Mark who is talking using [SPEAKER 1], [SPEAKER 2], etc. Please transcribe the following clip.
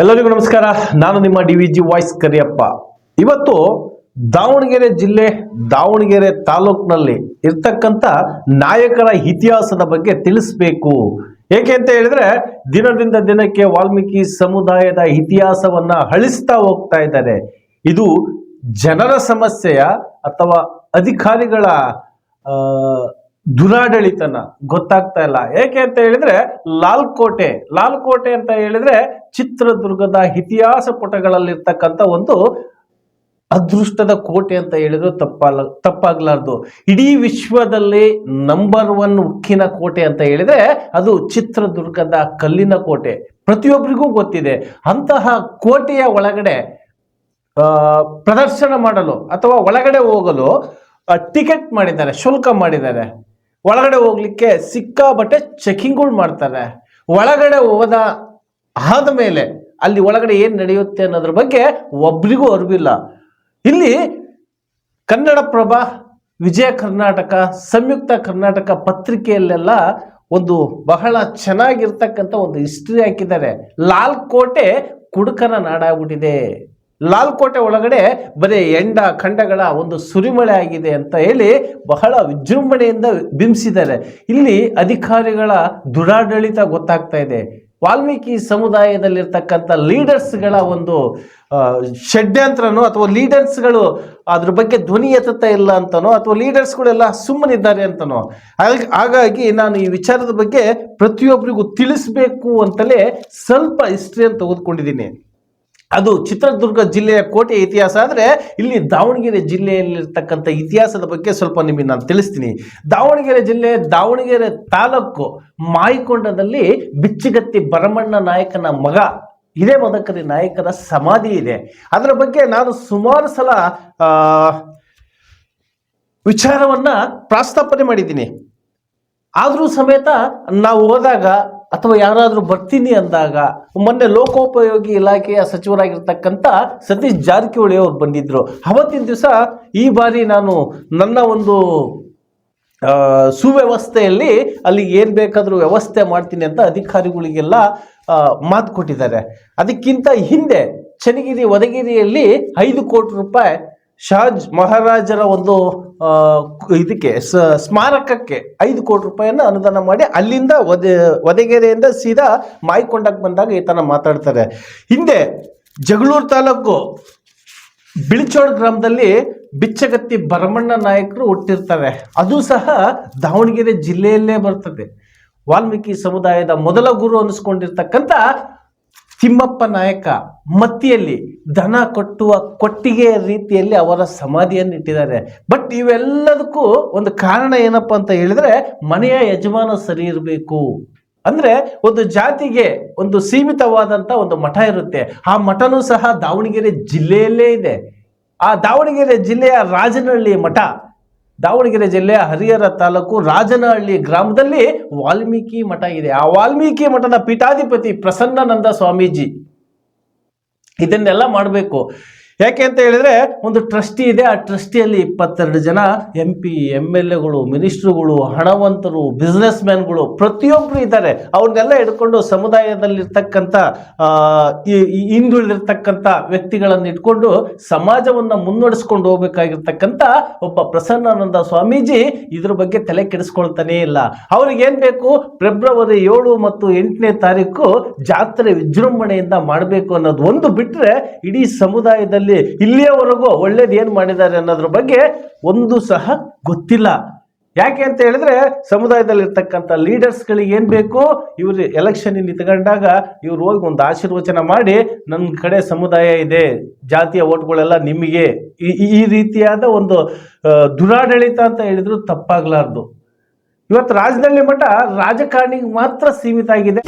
[SPEAKER 1] ಎಲ್ಲರಿಗೂ ನಮಸ್ಕಾರ. ನಾನು ನಿಮ್ಮ D V G voice Kariyappa. ಇವತ್ತು ದಾವಣಗೆರೆ ಜಿಲ್ಲೆ, ದಾವಣಗೆರೆ ತಾಲೂಕಿನಲ್ಲಿ ಇರ್ತಕ್ಕಂಥ ನಾಯಕರ ಇತಿಹಾಸದ ಬಗ್ಗೆ ತಿಳಿಸ್ಬೇಕು. ಏಕೆ ಅಂತ ಹೇಳಿದ್ರೆ, ದಿನದಿಂದ ದಿನಕ್ಕೆ ವಾಲ್ಮೀಕಿ ಸಮುದಾಯದ ಇತಿಹಾಸವನ್ನ ಅಳಿಸ್ತಾ ಹೋಗ್ತಾ ಇದ್ದಾರೆ. ಇದು ಜನರ ಸಮಸ್ಯೆಯ ಅಥವಾ ಅಧಿಕಾರಿಗಳ ದುರಾಡಳಿತನ ಗೊತ್ತಾಗ್ತಾ ಇಲ್ಲ. ಏಕೆ ಅಂತ ಹೇಳಿದ್ರೆ, ಲಾಲ್ಕೋಟೆ ಲಾಲ್ಕೋಟೆ ಅಂತ ಹೇಳಿದ್ರೆ ಚಿತ್ರದುರ್ಗದ ಇತಿಹಾಸ ಪುಟಗಳಲ್ಲಿರ್ತಕ್ಕಂಥ ಒಂದು ಅದೃಷ್ಟದ ಕೋಟೆ ಅಂತ ಹೇಳಿದ್ರು ತಪ್ಪಲ್ಲ ತಪ್ಪಾಗ್ಲಾರ್ದು. ಇಡೀ ವಿಶ್ವದಲ್ಲಿ ನಂಬರ್ ಒನ್ ಉಕ್ಕಿನ ಕೋಟೆ ಅಂತ ಹೇಳಿದ್ರೆ ಅದು ಚಿತ್ರದುರ್ಗದ ಕಲ್ಲಿನ ಕೋಟೆ. ಪ್ರತಿಯೊಬ್ಬರಿಗೂ ಗೊತ್ತಿದೆ. ಅಂತಹ ಕೋಟೆಯ ಒಳಗಡೆ ಪ್ರದರ್ಶನ ಮಾಡಲು ಅಥವಾ ಒಳಗಡೆ ಹೋಗಲು ಟಿಕೆಟ್ ಮಾಡಿದ್ದಾರೆ, ಶುಲ್ಕ ಮಾಡಿದ್ದಾರೆ. ಒಳಗಡೆ ಹೋಗ್ಲಿಕ್ಕೆ ಸಿಕ್ಕಾಬಟ್ಟೆ ಚೆಕಿಂಗ್ಗಳು ಮಾಡ್ತಾರೆ. ಒಳಗಡೆ ಹೋದ ಆದಮೇಲೆ ಅಲ್ಲಿ ಒಳಗಡೆ ಏನು ನಡೆಯುತ್ತೆ ಅನ್ನೋದ್ರ ಬಗ್ಗೆ ಒಬ್ರಿಗೂ ಅರಿವಿಲ್ಲ. ಇಲ್ಲಿ ಕನ್ನಡ ಕನ್ನಡಪ್ರಭ ವಿಜಯ ಕರ್ನಾಟಕ ಸಂಯುಕ್ತ ಕರ್ನಾಟಕ ಪತ್ರಿಕೆಯಲ್ಲೆಲ್ಲ ಒಂದು ಬಹಳ ಚೆನ್ನಾಗಿರ್ತಕ್ಕಂಥ ಒಂದು ಹಿಸ್ಟ್ರಿ ಹಾಕಿದ್ದಾರೆ. ಲಾಲ್ ಕೋಟೆ ಕುಡುಕನ ನಾಡಾಗ್ಬಿಟ್ಟಿದೆ. ಲಾಲ್ ಕೋಟೆ ಒಳಗಡೆ ಬರೀ ಎಂಡ ಖಂಡಗಳ ಒಂದು ಸುರಿಮಳೆ ಆಗಿದೆ ಅಂತ ಹೇಳಿ ಬಹಳ ವಿಜೃಂಭಣೆಯಿಂದ ಬಿಂಬಿಸಿದ್ದಾರೆ. ಇಲ್ಲಿ ಅಧಿಕಾರಿಗಳ ದುರಾಡಳಿತ ಗೊತ್ತಾಗ್ತಾ ಇದೆ. ವಾಲ್ಮೀಕಿ ಸಮುದಾಯದಲ್ಲಿರ್ತಕ್ಕಂಥ ಲೀಡರ್ಸ್ಗಳ ಒಂದು ಷಡ್ಯಂತ್ರನೋ ಅಥವಾ ಲೀಡರ್ಸ್ಗಳು ಅದ್ರ ಬಗ್ಗೆ ಧ್ವನಿ ಎತ್ತುತ್ತಾ ಇಲ್ಲ ಅಂತನೋ ಅಥವಾ ಲೀಡರ್ಸ್ಗಳೆಲ್ಲ ಸುಮ್ಮನಿದ್ದಾರೆ ಅಂತನೋ ಹಾಗಾಗಿ ನಾನು ಈ ವಿಚಾರದ ಬಗ್ಗೆ ಪ್ರತಿಯೊಬ್ಬರಿಗೂ ತಿಳಿಸ್ಬೇಕು ಅಂತಲೇ ಸ್ವಲ್ಪ ಹಿಸ್ಟ್ರಿಯನ್ನು ತೆಗೆದುಕೊಂಡಿದ್ದೀನಿ. ಅದು ಚಿತ್ರದುರ್ಗ ಜಿಲ್ಲೆಯ ಕೋಟೆ ಇತಿಹಾಸ ಆದರೆ ಇಲ್ಲಿ ದಾವಣಗೆರೆ ಜಿಲ್ಲೆಯಲ್ಲಿರ್ತಕ್ಕಂಥ ಇತಿಹಾಸದ ಬಗ್ಗೆ ಸ್ವಲ್ಪ ನಿಮಗೆ ನಾನು ತಿಳಿಸ್ತೀನಿ. ದಾವಣಗೆರೆ ಜಿಲ್ಲೆ, ದಾವಣಗೆರೆ ತಾಲೂಕು ಮಾಯಿಕೊಂಡದಲ್ಲಿ ಬಿಚ್ಚಿಗತ್ತಿ ಭರಮಣ್ಣ ನಾಯಕನ ಮಗ, ಇದೇ ಮದಕರಿ ನಾಯಕರ ಸಮಾಧಿ ಇದೆ. ಅದರ ಬಗ್ಗೆ ನಾನು ಸುಮಾರು ಸಲ ವಿಚಾರವನ್ನ ಪ್ರಸ್ತಾಪನೆ ಮಾಡಿದ್ದೀನಿ. ಆದರೂ ಸಮೇತ ನಾವು ಹೋದಾಗ ಅಥವಾ ಯಾರಾದರೂ ಬರ್ತೀನಿ ಅಂದಾಗ ಮೊನ್ನೆ ಲೋಕೋಪಯೋಗಿ ಇಲಾಖೆಯ ಸಚಿವರಾಗಿರ್ತಕ್ಕಂಥ ಸತೀಶ್ ಜಾರಕಿಹೊಳಿ ಅವರು ಬಂದಿದ್ರು. ಅವತ್ತಿನ ದಿವಸ ಈ ಬಾರಿ ನಾನು ನನ್ನ ಒಂದು ಸುವ್ಯವಸ್ಥೆಯಲ್ಲಿ ಅಲ್ಲಿ ಏನು ಬೇಕಾದರೂ ವ್ಯವಸ್ಥೆ ಮಾಡ್ತೀನಿ ಅಂತ ಅಧಿಕಾರಿಗಳಿಗೆಲ್ಲ ಮಾತು ಕೊಟ್ಟಿದ್ದಾರೆ. ಅದಕ್ಕಿಂತ ಹಿಂದೆ ಚನ್ನಗಿರಿ ಒದಗಿರಿಯಲ್ಲಿ ಐದು ಕೋಟಿ ರೂಪಾಯಿ ಶಾಜ್ ಮಹಾರಾಜರ ಒಂದು ಇದಕ್ಕೆ ಸ್ಮಾರಕಕ್ಕೆ ಐದು ಕೋಟಿ ರೂಪಾಯಿಯನ್ನು ಅನುದಾನ ಮಾಡಿ ಅಲ್ಲಿಂದ ವದೆ ವದಗೆರೆಯಿಂದ ಸೀದಾ ಮಾಯ್ಕೊಂಡಕ್ಕೆ ಬಂದಾಗ ಈತನ ಮಾತಾಡ್ತಾರೆ. ಹಿಂದೆ ಜಗಳೂರು ತಾಲೂಕು ಬಿಳಿಚೋಡ್ ಗ್ರಾಮದಲ್ಲಿ ಬಿಚ್ಚಗತ್ತಿ ಭರಮಣ್ಣ ನಾಯಕರು ಹುಟ್ಟಿರ್ತಾರೆ. ಅದು ಸಹ ದಾವಣಗೆರೆ ಜಿಲ್ಲೆಯಲ್ಲೇ ಬರ್ತದೆ. ವಾಲ್ಮೀಕಿ ಸಮುದಾಯದ ಮೊದಲ ಗುರು ಅನಿಸ್ಕೊಂಡಿರ್ತಕ್ಕಂಥ ತಿಮ್ಮಪ್ಪ ನಾಯಕ ಮತ್ತಿಯಲ್ಲಿ ದನ ಕೊಟ್ಟುವ ಕೊಟ್ಟಿಗೆಯ ರೀತಿಯಲ್ಲಿ ಅವರ ಸಮಾಧಿಯನ್ನು ಇಟ್ಟಿದ್ದಾರೆ ಬಟ್ ಇವೆಲ್ಲದಕ್ಕೂ ಒಂದು ಕಾರಣ ಏನಪ್ಪ ಅಂತ ಹೇಳಿದ್ರೆ ಮನೆಯ ಯಜಮಾನ ಸರಿ ಇರಬೇಕು. ಅಂದ್ರೆ ಒಂದು ಜಾತಿಗೆ ಒಂದು ಸೀಮಿತವಾದಂತ ಒಂದು ಮಠ ಇರುತ್ತೆ. ಆ ಮಠನೂ ಸಹ ದಾವಣಗೆರೆ ಜಿಲ್ಲೆಯಲ್ಲೇ ಇದೆ. ಆ ದಾವಣಗೆರೆ ಜಿಲ್ಲೆಯ ರಾಜನಹಳ್ಳಿ ಮಠ ದಾವಣಗೆರೆ ಜಿಲ್ಲೆಯ ಹರಿಹರ ತಾಲೂಕು ರಾಜನಹಳ್ಳಿ ಗ್ರಾಮದಲ್ಲಿ ವಾಲ್ಮೀಕಿ ಮಠ ಇದೆ. ಆ ವಾಲ್ಮೀಕಿ ಮಠದ ಪೀಠಾಧಿಪತಿ ಪ್ರಸನ್ನಾನಂದ ಸ್ವಾಮೀಜಿ ಇದನ್ನೆಲ್ಲ ಮಾಡಬೇಕು. ಯಾಕೆ ಅಂತ ಹೇಳಿದ್ರೆ ಒಂದು ಟ್ರಸ್ಟಿ ಇದೆ. ಆ ಟ್ರಸ್ಟಿಯಲ್ಲಿ ಇಪ್ಪತ್ತೆರಡು ಜನ ಎಂ ಪಿ ಎಂ ಎಲ್ ಎಗಳು ಮಿನಿಸ್ಟ್ರುಗಳು, ಹಣವಂತರು ಬಿಸ್ನೆಸ್ ಮ್ಯಾನ್ಗಳು ಪ್ರತಿಯೊಬ್ಬರು ಇದ್ದಾರೆ. ಅವ್ರನ್ನೆಲ್ಲ ಹಿಡ್ಕೊಂಡು ಸಮುದಾಯದಲ್ಲಿರ್ತಕ್ಕಂಥ ಹಿಂದುಳಿದಿರ್ತಕ್ಕಂಥ ವ್ಯಕ್ತಿಗಳನ್ನು ಇಟ್ಕೊಂಡು ಸಮಾಜವನ್ನು ಮುನ್ನಡೆಸ್ಕೊಂಡು ಹೋಗ್ಬೇಕಾಗಿರ್ತಕ್ಕಂಥ ಒಬ್ಬ ಪ್ರಸನ್ನಾನಂದ ಸ್ವಾಮೀಜಿ ಇದ್ರ ಬಗ್ಗೆ ತಲೆ ಕೆಡಿಸ್ಕೊಳ್ತಾನೇ ಇಲ್ಲ. ಅವ್ರಿಗೆ ಏನ್ ಬೇಕು? ಫೆಬ್ರವರಿ ಏಳು ಮತ್ತು ಎಂಟನೇ ತಾರೀಕು ಜಾತ್ರೆ ವಿಜೃಂಭಣೆಯಿಂದ ಮಾಡಬೇಕು ಅನ್ನೋದು. ಒಂದು ಬಿಟ್ರೆ ಇಡೀ ಸಮುದಾಯದಲ್ಲಿ ಇಲ್ಲಿಯವರೆಗೂ ಒಳ್ಳೇದು ಏನು ಮಾಡಿದ್ದಾರೆ ಅನ್ನೋದ್ರ ಬಗ್ಗೆ ಒಂದು ಸಹ ಗೊತ್ತಿಲ್ಲ. ಯಾಕೆ ಅಂತ ಹೇಳಿದ್ರೆ ಸಮುದಾಯದಲ್ಲಿ ಇರ್ತಕ್ಕಂಥ ಲೀಡರ್ಸ್ಗಳಿಗೆ ಏನು ಬೇಕು? ಇವರು ಎಲೆಕ್ಷನ್ ನಿಂತ್ಕೊಂಡಾಗ ಇವ್ರು ಹೋಗಿ ಒಂದು ಆಶೀರ್ವಚನ ಮಾಡಿ ನನ್ನ ಕಡೆ ಸಮುದಾಯ ಇದೆ, ಜಾತಿಯ ಓಟ್ಗಳೆಲ್ಲ ನಿಮಗೆ. ಈ ರೀತಿಯಾದ ಒಂದು ದುರಾಡಳಿತ ಅಂತ ಹೇಳಿದ್ರು ತಪ್ಪಾಗ್ಲಾರ್ದು. ಇವತ್ತು ರಾಜಧಾನಿ ಮಠ ರಾಜಕಾರಣಿಗೆ ಮಾತ್ರ ಸೀಮಿತ ಆಗಿದೆ.